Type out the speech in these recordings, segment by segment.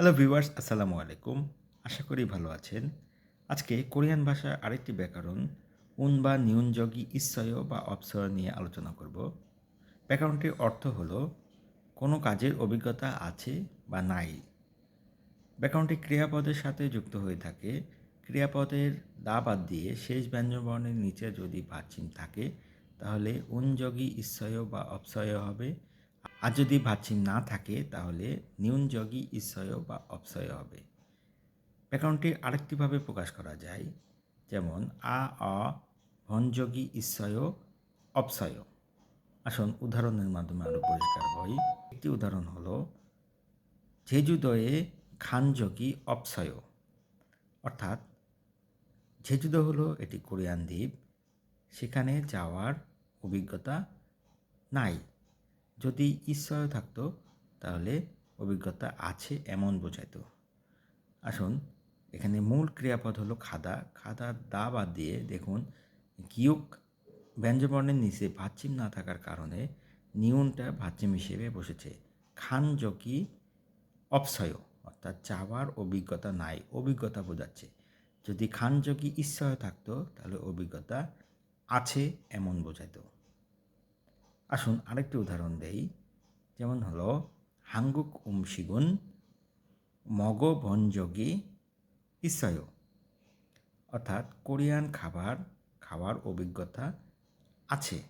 Hello viewers আসসালামু আলাইকুম। আশা করি ভালো আছেন। আজকে কোরিয়ান ভাষার আরেকটি ব্যাকরণ, উন বা নিউনযোগী ইচ্ছয় বা অপসয় নিয়ে আলোচনা করব। ব্যাকরণটির অর্থ হলো, কোনো কাজের অভিজ্ঞতা আছে বা নাই। ব্যাকরণটি ক্রিয়াপদের সাথে যুক্ত হয়ে থাকে। ক্রিয়াপদের দা বাদ দিয়ে শেষ ব্যঞ্জনবর্ণের নিচে যদি ভাচ্ছিম থাকে, তাহলে উনযোগী ইচ্ছয় বা অপসয় হবে। আর যদি ভাচ্ছিম না থাকে, তাহলে নিউনযোগী ইচ্ছয় বা অপসয় হবে। ব্যাকরণটি আরেকটিভাবে প্রকাশ করা যায়, যেমন আ, অ, ভনযোগী ইচ্ছয় অপসয় আসুন উদাহরণের মাধ্যমে আরও পরিষ্কার হই। একটি উদাহরণ হলো জেজুদয়ে খানযোগী অপসয় অর্থাৎ জেজুদো হলো এটি কোরিয়ান দ্বীপ, সেখানে যাওয়ার অভিজ্ঞতা নাই। যদি ঈশ্বর থাকতো, তাহলে অভিজ্ঞতা আছে এমন বোঝাইত। আসুন, এখানে মূল ক্রিয়াপদ হলো খাদা। খাদার দা বাদ দিয়ে দেখুন গিয়ক ব্যঞ্জবর্ণের নিচে ভাচ্ছিম না থাকার কারণে নিউনটা ভাচ্ছিম হিসেবে বসেছে। খান জকি অপসয়, অর্থাৎ যাওয়ার অভিজ্ঞতা নাই, অভিজ্ঞতা বোঝাচ্ছে। যদি খান যোগী ঈশ্বর থাকতো, তাহলে অভিজ্ঞতা আছে এমন বোঝাইতো। আসুন আরেকটি উদাহরণ দেই। যেমন হলো, হাঙ্গুক উমশিগুন, মগ বনযোগী, ইসয়। অর্থাৎ কোরিয়ান খাবার, খাওয়ার অভিজ্ঞতা আছে।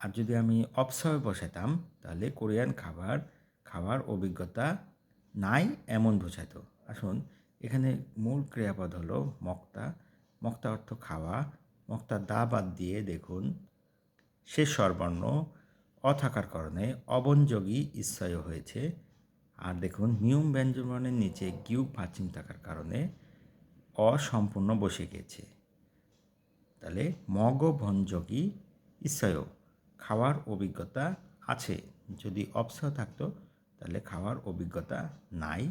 আর যদি আমি অপসয় বসাতাম, তাহলে কোরিয়ান খাবার, খাওয়ার অভিজ্ঞতা নাই এমন বোঝাতো। আসুন, এখানে মূল ক্রিয়াপদ হলো মক্তা। মক্তা অর্থ খাওয়া। মক্তা দা বাদ দিয়ে দেখুন শেষ স্বরবর্ণ অ থাকার কারণে অবনযোগী ইচ্ছায় হয়েছে। আর দেখুন মিউম ব্যঞ্জনবর্ণের নিচে গিউ ভাচিম থাকার কারণে অসম্পূর্ণ বসে গেছে। তাহলে মগ ভঞ্জগী ইচ্ছায় খাওয়ার অভিজ্ঞতা আছে। যদি অপসয় থাকতো, তাহলে খাওয়ার অভিজ্ঞতা নাই,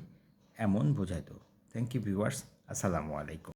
এমন বোঝাইতো। থ্যাংক ইউ ভিউয়ার্স আসসালামু আলাইকুম।